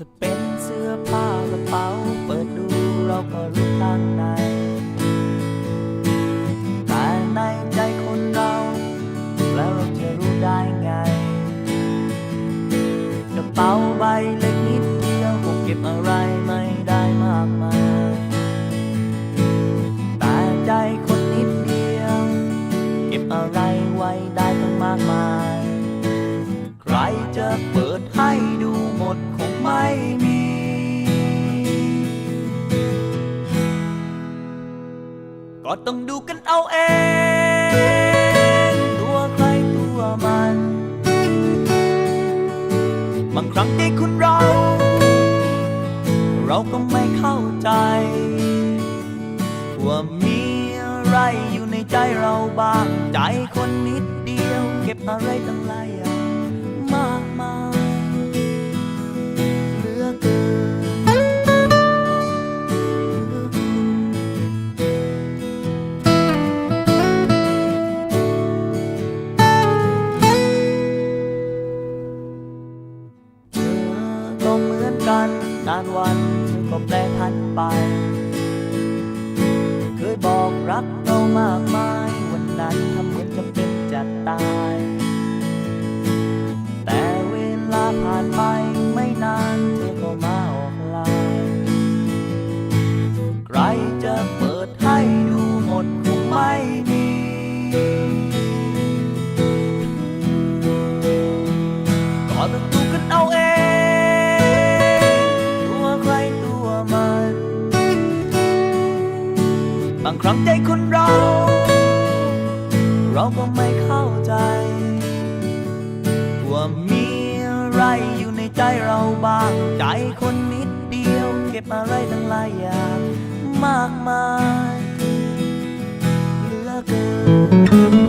ถ้าเป็นเสื้อผ้ากระเป๋าเปิดดูเราก็รู้ข้างในแต่ในใจคนเรา แล้วเราจะรู้ได้ไง กระเป๋าใบเล็กนิดเดียวเก็บอะไรไม่ได้มากมายแต่ใจคนนิดเดียว เก็บอะไรไว้ได้ตั้งมากมาย ใครจะเปิด ก็ต้องดูกันเอาเอง ตัวใครตัวมัน บางครั้งใจคนเรา เราก็ไม่เข้าใจ ว่ามีอะไรอยู่ในใจเราบ้าง ใจคนนิดเดียว เก็บอะไรตั้งหลายอย่าง นานวันก็แปรพันไปางครั้งใจคนเรา เราก็ไม่เข้าใจ ว่ามีอะไรอยู่ในใจเราบ้าง ใจคนนิดเดียว เก็บอะไรตั้งหลายอย่างมากมายเหลือเกิน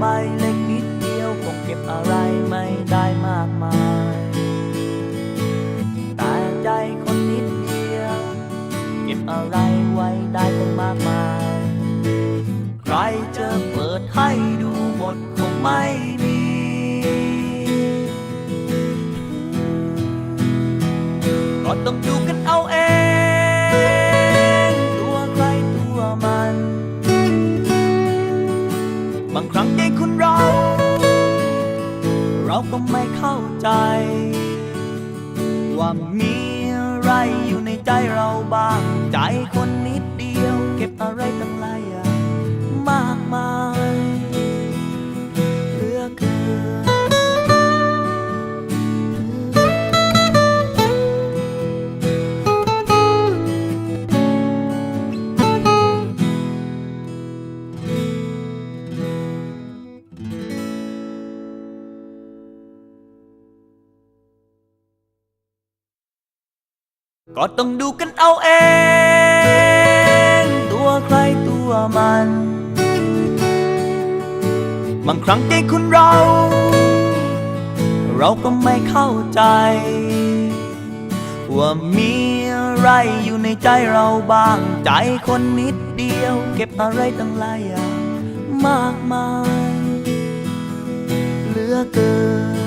ใบเล็กนิดเดียวคงเก็บอะไรไม่ได้มากมาย แต่ใจคนนิดเดียว เก็บอะไรไว้ได้ตั้งมากมาย ใครจะเปิดให้ดูหมดคงไม่ ก็ไม่เข้าใจ ว่ามีอะไรอยู่ในใจเราบ้าง ใจคนนิดเดียว เก็บอะไรต่าง ก็ต้องดูกันเอาเอง ตัวใครตัวมัน บางครั้งใจคนเรา เราก็ไม่เข้าใจ ว่ามีอะไรอยู่ในใจเราบ้าง ใจคนนิดเดียว เก็บอะไรตั้งหลายอย่างมากมาย เหลือเกิน